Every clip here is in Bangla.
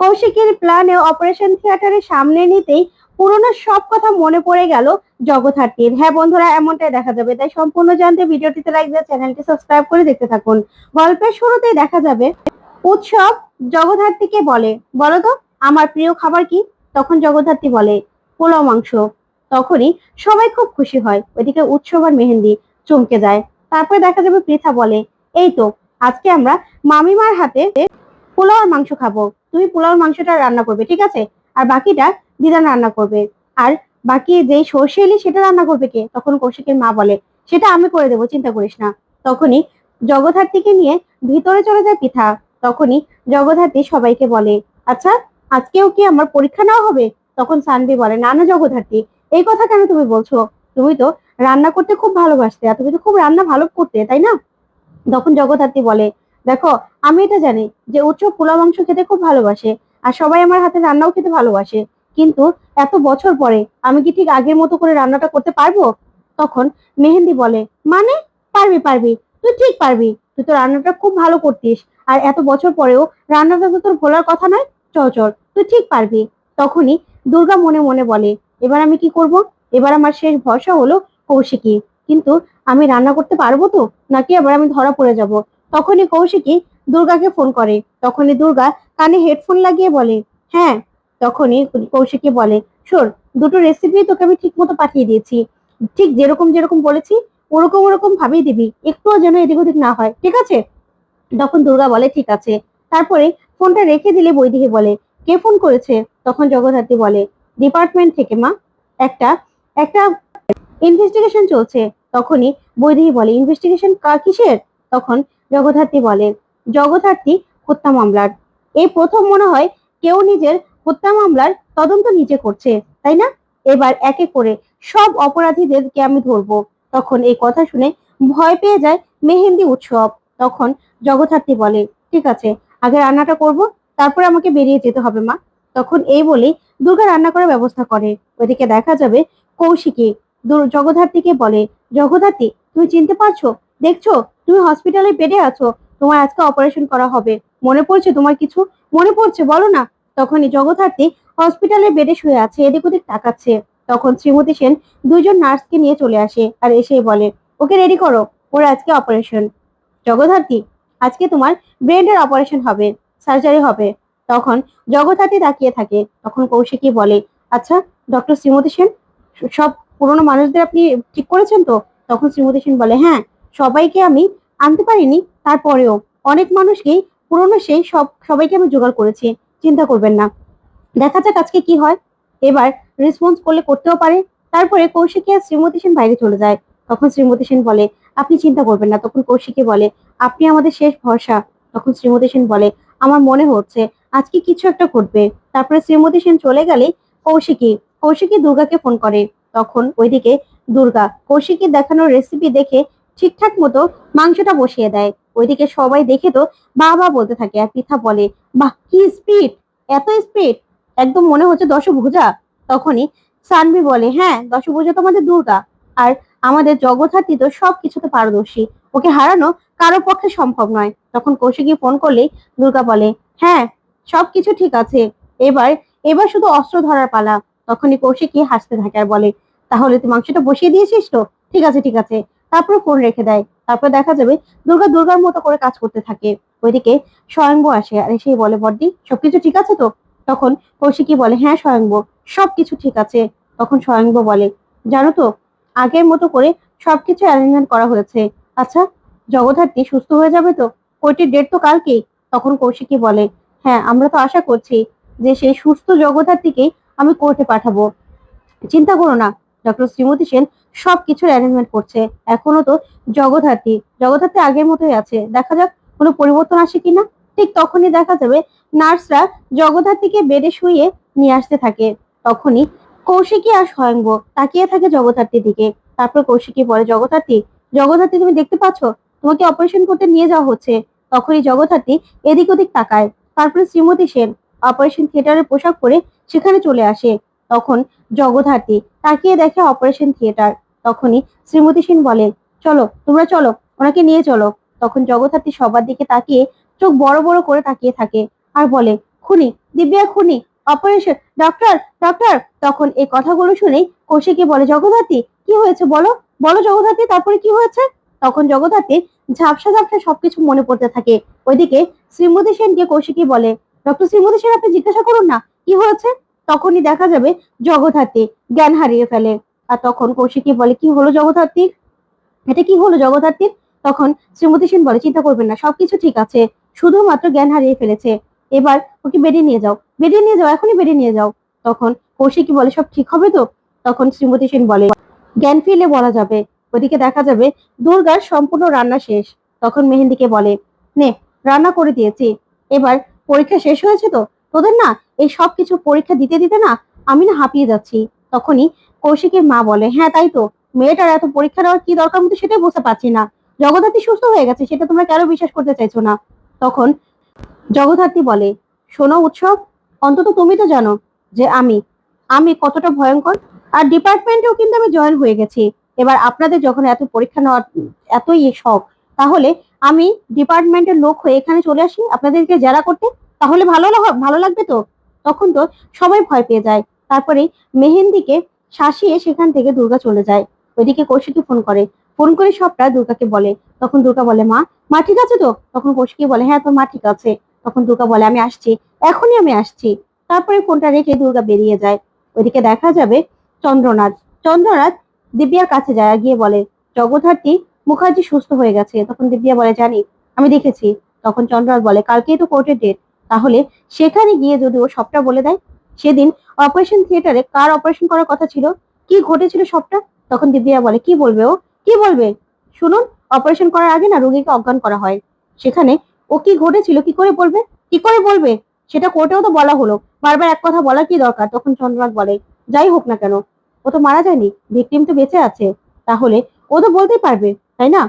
কৌশিকের প্ল্যানে অপারেশন থিয়েটারের সামনে নিতেই পুরোনো সব কথা মনে পড়ে গেল জগদ্ধাত্রীর হ্যাঁ বন্ধুরা, এমনটাই দেখা যাবে। তাই সম্পূর্ণ জানতে ভিডিওটিতে লাইক দিয়ে চ্যানেলটি সাবস্ক্রাইব করে দেখতে থাকুন। গল্পের শুরুতেই দেখা যাবে, উৎসব জগদ্ধাত্রীকে বলে। বলো তো, আমার প্রিয় খাবার কি? তখন জগদ্ধাত্রী বলে, পোলাও মাংস। তখনই সবাই খুব খুশি হয়। ওইদিকে উৎসব আর মেহেন্দি চমকে যায়। তারপরে দেখা যাবে পৃথা বলে, এই তো, আজকে আমরা মামিমার হাতে পোলাও আর মাংস খাব। তুমি পোলাও আর মাংসটা রান্না করবে, ঠিক আছে? আর বাকিটা দিদান রান্না করবে। আর বাকি যে সর্ষে এলি সেটা রান্না করবে কে? তখন কৌশিকের মা বলে, সেটা আমি করে দেবো, চিন্তা করিস না। তখনই জগদ্ধাত্রীকে নিয়ে ভিতরে চলে যায় পিঠা। তখনই জগদ্ধাত্রী সবাইকে বলে আচ্ছা আজকেও কি আমার পরীক্ষা নেওয়া হবে? তখন সানভি বলে, না না, জগদ্ধাত্রী, এই কথা কেন তুমি বলছো? তুমি তো রান্না করতে খুব ভালোবাসতে, আর তুমি তো খুব রান্না ভালো করতে, তাই না? তখন জগদ্ধাত্রী বলে দেখো, আমি এটা জানি যে উচ্চ পোলা মাংস খেতে খুব ভালোবাসে আর সবাই আমার হাতে রান্নাও খেতে ভালোবাসে। কিন্তু এত বছর পরে আমি কি ঠিক আগের মতো করে রান্নাটা করতে পারব? তখন মেহেন্দি বলে মানে? পারবি পারবি। তুই ঠিক পারবি। তুই তো রান্নাটা খুব ভালো করতিস। আর এত বছর পরেও রান্নাটা তো তোর ভোলার কথা নয়? চল চল, তুই ঠিক পারবি। তখনই দুর্গা মনে মনে বলে, এবার আমি কি করব? এবার আমার শেষ ভরসা হলো কৌশিকী। কিন্তু আমি রান্না করতে পারব তো? নাকি আবার আমি ধরা পড়ে যাব? তখনই কৌশিকী দুর্গাকে ফোন করে। তখনই দুর্গা কানে হেডফোন লাগিয়ে বলে হ্যাঁ। তখনই কৌশিকী বলে, শোন, দুটো রেসিপি তোকে আমি ঠিক মতো পাঠিয়ে দিয়েছি। ঠিক যেরকম যেরকম বলেছি, ওরকম ওরকম ভাবেই দিবি। একটুও যেন এদিক ওদিক না হয়। ঠিক আছে? তখন দুর্গা বলে, ঠিক আছে। তারপরে ফোনটা রেখে দিলে বৈদিকে বলে, কে ফোন করেছে? তখন জগদ্ধাত্রী বলে, ডিপার্টমেন্ট থেকে, মা। একটা একটা ইনভেস্টিগেশন চলছে। তখনই বৈদেহী বলে ইনভেস্টিগেশন কিসের? তখন জগদ্ধাত্রী বলে জগদ্ধাত্রী হত্যা মামলার। এই প্রথম মনে হয় কেউ নিজের হত্যা মামলার তদন্ত নিজে করছে, তাই না? এবার একে করে সব অপরাধীদেরকে আমি ধরবো। তখন এই কথা শুনে ভয় পেয়ে যায় মেহেন্দি উৎসব। তখন জগদ্ধাত্রী বলে, ঠিক আছে, আগে রান্নাটা করব, তারপরে আমাকে বেরিয়ে যেতে হবে মা। তখন এই বলে দুর্গা রান্না করার ব্যবস্থা করে। ওইদিকে দেখা যাবে কৌশিকী। জগদ্ধাত্রীকে বলে, জগদ্ধাত্রী, তুমি চিনতে পারছ? দেখছ, তুমি হসপিটালে বেডে আছো, তোমার আজকে অপারেশন করা হবে। মনে পড়ছে তোমার কিছু? মনে পড়ছে, বলো না। তখনই জগদ্ধাত্রী হসপিটালে বেডে শুয়ে আছে, এদিক ওদিক তাকাচ্ছে। তখন শ্রীমতী সেন দুইজন নার্সকে নিয়ে চলে আসে আর এসেই বলে, ওকে রেডি করো, ওর আজকে অপারেশন জগদ্ধাত্রী, আজকে তোমার ব্রেনের অপারেশন হবে সার্জারি হবে। তখন জগদ্ধাত্রী তাকিয়ে থাকে। তখন কৌশিকী বলে আচ্ছা ডক্টর শ্রীমতী সেন, সব পুরনো মানুষদের আপনি ঠিক করেছেন তো? তখন শ্রীমতী সেন বলে হ্যাঁ সবাইকে আমি আনতে পারিনি, তারপরেও অনেক মানুষকেই পুরনো সেই সব সবাইকে আমি জোগাড় করেছি, চিন্তা করবেন না। দেখা যাক আজকে কি হয়। এবার রেসপন্স করলে করতেও পারে। তারপরে কৌশিকী আর শ্রীমতী সেন বাইরে চলে যায়। তখন শ্রীমতী সেন বলে, আপনি চিন্তা করবেন না। তখন কৌশিকী বলে, আপনি আমাদের শেষ ভরসা। তখন শ্রীমতী সেন বলে, আমার মনে হচ্ছে আজকে কিছু একটা ঘটবে। তারপরে শ্রীমতী সেন চলে গেলে কৌশিকী কৌশিকী দুর্গাকে ফোন করে। তখন ওইদিকে দুর্গা, কৌশিকী দেখানোর রেসিপি দেখে ঠিকঠাক মতো মাংসটা বসিয়ে দেয়। ওইদিকে সবাই দেখে তো বাবা বলতে থাকে, আর পিঠা বলে, বাহ, কি স্পিড! এত স্পিড! একদম মনে হচ্ছে দশভুজা। তখনই সানভি বলে হ্যাঁ দশভুজা তো আমাদের দুর্গা আর আমাদের জগদ্ধাত্রী তো সব কিছুতে পারদর্শী। ওকে হারানো কারও পক্ষে সম্ভব নয়। তখন কৌশিকী ফোন করলেই দুর্গা বলে হ্যাঁ সবকিছু ঠিক আছে। এবার এবার শুধু অস্ত্র ধরার পালা। তখনই কৌশিকী হাসতে থাকে আর বলে, তাহলে তুই মাংসটা বসিয়ে দিয়েছিস তো? ঠিক আছে ঠিক আছে। তারপর ফোন রেখে দেয়। তারপর দেখা যাবে দুর্গা দুর্গার মতো করে কাজ করতে থাকে। ওইদিকে স্বয়ংব আসে আর এসেই বলে বর্দি সবকিছু ঠিক আছে তো? তখন কৌশিকী বলে হ্যাঁ স্বয়ংব সবকিছু ঠিক আছে। তখন স্বয়ংব বলে, জানো তো, আগের মতো করে সবকিছু অ্যারেঞ্জমেন্ট করা হয়েছে। আচ্ছা জগদ্ধাত্রী সুস্থ হয়ে যাবে তো? ওইটির ডেট তো কালকেই। তখন কৌশিকী বলে হ্যাঁ আমরা তো আশা করছি যে সেই সুস্থ জগদ্ধাত্রীকেই আমি কোর্টে পাঠাবো। চিন্তা করো না ডক্টর শ্রীমতী সেন সব কিছুর অ্যারেঞ্জমেন্ট করছে। এখনও তো জগদ্ধাত্রী জগদ্ধাত্রী আগের মতোই আছে। দেখা যাক কোনো পরিবর্তন আসে কিনা। ঠিক তখনই দেখা যাবে নার্সরা জগদ্ধাত্রীকে বেডে শুয়ে নিয়ে আসতে থাকে। তখনই কৌশিকী আর স্বয়ংব তাকিয়ে থাকে জগদ্ধাত্রীর দিকে। তারপর কৌশিকী বলে, জগদ্ধাত্রী জগদ্ধাত্রী, তুমি দেখতে পাচ্ছ? তোমাকে অপারেশন করতে নিয়ে যাওয়া হচ্ছে। তখনই জগদ্ধাত্রী এদিক ওদিক তাকায়। তারপরে শ্রীমতী সেন অপারেশন থিয়েটারের পোশাক পরে সেখানে চলে আসে। তখন জগদ্ধাত্রী তাকিয়ে দেখে অপারেশন থিয়েটার। তখনই শ্রীমতী সেন বলে চলো, তোমরা চলো, ওনাকে নিয়ে চলো। তখন জগদ্ধাত্রী সবার দিকে তাকিয়ে চোখ বড় বড় করে তাকিয়ে থাকে আর বলে, খুনি, দিব্যা খুনি, অপারেশন ডক্টর ডক্টর তখন এই কথাগুলো শুনেই কৌশিকী বলে, জগদ্ধাত্রী, কি হয়েছে বলো? বলো জগদ্ধাত্রী, তারপরে কি হয়েছে? তখন জগদ্ধাত্রী ঝাপসা ঝাপসা সবকিছু মনে পড়তে থাকে। ওইদিকে শ্রীমতী সেনকে কৌশিকী বলে, ডক্টর শ্রীমতী সেন, আপনি জিজ্ঞাসা করুন না, কি হয়েছে? তখনই দেখা যাবে জগদ্ধাত্রী জ্ঞান হারিয়ে ফেলে। আর তখন কৌশিকী বলে, কি হলো জগদ্ধাত্রী? এটা কি হলো জগদ্ধাত্রীর তখন শ্রীমতী সেন বলে, চিন্তা করবেন না, সবকিছু ঠিক আছে। শুধুমাত্র জ্ঞান হারিয়ে ফেলেছে। এবার ওকে বেডে নিয়ে যাও। বেডে নিয়ে যাও, এখনই বেডে নিয়ে যাও। তখন কৌশিকী বলে, সব ঠিক হবে তো? তখন শ্রীমতী সেন বলে, জ্ঞান ফিরলে বলা যাবে। ওদিকে দেখা যাবে দুর্গার সম্পূর্ণ রান্না শেষ। তখন মেহেন্দিকে বলে, নে, রান্না করে দিয়েছি। এবার পরীক্ষা শেষ হয়েছে তো? তোদের না এই সব কিছু পরীক্ষা দিতে দিতে না আমি না হাঁপিয়ে যাচ্ছি। তখনই কৌশিকের মা বলে হ্যাঁ তাই তো। মেয়েটার এত পরীক্ষা দেওয়ার কি দরকার? আমি সেটাই বুঝতে পারছি না। জগদ্ধাত্রী সুস্থ হয়ে গেছে, সেটা তোমরা কেন বিশ্বাস করতে চাইছো না? তখন জগদ্ধাত্রী বলে, শোনো উৎসব, অন্তত তুমি তো জানো যে আমি আমি কতটা ভয়ঙ্কর। আর ডিপার্টমেন্টেও কিন্তু আমি জয়েন হয়ে গেছি। এবার আপনাদের যখন এত পরীক্ষা নেওয়ার এতই শখ, তাহলে আমি ডিপার্টমেন্টের লোক হয়ে এখানে চলে আসি। আপনাদেরকে জেরা করতে তাহলে ভালো ভালো লাগবে তো? তখন তো সবাই ভয় পেয়ে যায়। তারপরে মেহেন্দিকে শাসিয়ে সেখান থেকে দুর্গা চলে যায়। ওইদিকে কৌশিকী ফোন করে। ফোন করে সবটা দুর্গাকে বলে। তখন দুর্গা বলে, মা মা ঠিক আছে তো? তখন কৌশিকী বলে হ্যাঁ তোর মা ঠিক আছে। তখন দুর্গা বলে, আমি আসছি। এখনই আমি আসছি। তারপরে ফোনটা রেখে দুর্গা বেরিয়ে যায়। ওইদিকে দেখা যাবে চন্দ্রনাথ। চন্দ্রনাথ দিব্যার কাছে যায়, গিয়ে বলে, জগদ্ধাত্রী, মুখার্জি সুস্থ হয়ে গেছে। তখন দিব্যা বলে, জানি, আমি দেখেছি। তখন চন্দ্রনাথ বলে, কালকেই তো কোর্টের ডেট তাহলে সেখানে গিয়ে যদি ও সবটা বলে দেয়, সেদিন অপারেশন থিয়েটারে কার অপারেশন করার কথা ছিল, কি ঘটেছিল সবটা? তখন দিব্যা বলে, কি বলবে ও? কি বলবে? শুনুন অপারেশন করার আগে না রোগীকে অজ্ঞান করা হয়। সেখানে ও কি ঘটেছিল, কি করে বলবে? কি করে বলবে? সেটা কোর্টেও তো বলা হলো। বারবার এক কথা বলা কি দরকার? তখন চন্দ্রনাথ বলে, যাই হোক না কেন, ও তো মারা যায়নি ভিকটিম তো বেঁচে আছে। তাহলে ও তো বলতেই পারবে, তাই না?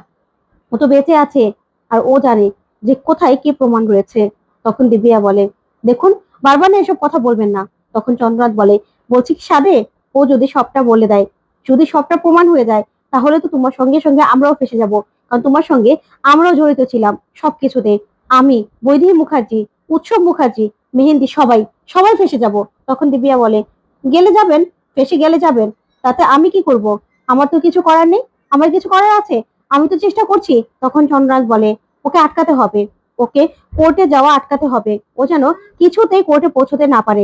ও তো বেঁচে আছে, আর ও জানে যে কোথায় কি প্রমাণ রয়েছে। তখন দিব্যা বলে, দেখুন, বারবার না এসব কথা বলবেন না। তখন চন্দ্রনাথ বলে, বলছি সাদে ও যদি সবটা বলে দেয়, যদি সবটা প্রমাণ হয়ে যায়, তাহলে তো তোমার সঙ্গে সঙ্গে আমরাও ফেসে যাব। কারণ তোমার সঙ্গে আমরাও জড়িত ছিলাম সবকিছুতে। আমি বৈদেহী মুখার্জি, উৎসব মুখার্জি, মেহেন্দি সবাই সবাই ফেসে যাব। তখন দিব্যা বলে, গেলে যাবেন, ফেসে গেলে যাবেন। তাতে আমি কি করব? আমার তো কিছু করার নেই, আমার কিছু করার আছে, আমি তো চেষ্টা করছি। তখন চন্দ্রনাথ বলে, ওকে আটকাতে হবে। কোর্টে যাওয়া আটকাতে হবে। ও যেন কিছুতেই কোর্টে পৌঁছতে না পারে।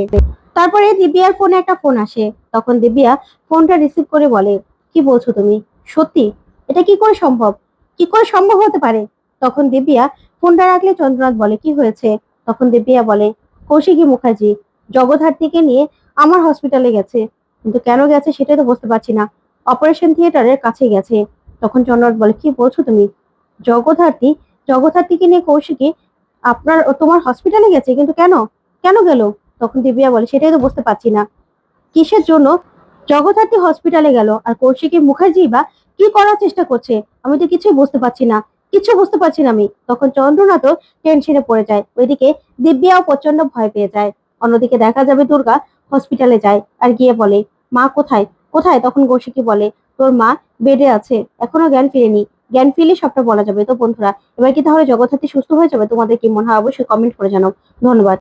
তারপরে দিব্যার ফোনে একটা ফোন আসে। তখন দিব্যা ফোনটা রিসিভ করে বলে, কি বলছো তুমি? সত্যি? এটা কি করে সম্ভব? কি করে সম্ভব হতে পারে? তখন দিব্যা ফোনটা রাখলে চন্দ্রনাথ বলে, কি হয়েছে? তখন দিব্যা বলে, কৌশিকী মুখার্জি জগদ্ধাত্রীকে নিয়ে আমার হসপিটালে গেছে। কিন্তু কেন গেছে সেটাই তো বুঝতে পারছি না। অপারেশন থিয়েটারের কাছে গেছে। তখন চন্দ্রনাথ বলে, কি বলছো তুমি? জগদ্ধাত্রী জগদ্ধাত্রীকে নিয়ে কৌশিকী আপনার, তোমার হসপিটালে গেছে, কিন্তু কেন? কেন গেল? তখন দিব্যা বলে, সেটাই তো বুঝতে পারছি না। কিসের জন্য? জগদ্ধাত্রী হসপিটালে গেল, আর কৌশিকী মুখার্জি বা কি করার চেষ্টা করছে, আমি তো কিছুই বুঝতে পারছি না। কিছু বুঝতে পারছি না আমি। তখন চন্দ্রনাথও টেনশনে পড়ে যায়। ওইদিকে দিব্যাও প্রচণ্ড ভয় পেয়ে যায়। অন্যদিকে দেখা যাবে দুর্গা হসপিটালে যায়, আর গিয়ে বলে, মা কোথায়? কোথায়? তখন কৌশিকী বলে, তোর মা বেডে আছে, এখনও জ্ঞান ফিরেনি। জ্ঞান ফিরলে সবটা বলা যাবে। তো বন্ধুরা, এবার কি তাহলে জগদ্ধাত্রী সুস্থ হয়ে যাবে? তোমাদের কি মনে হয়? অবশ্যই কমেন্ট করে জানাও। ধন্যবাদ।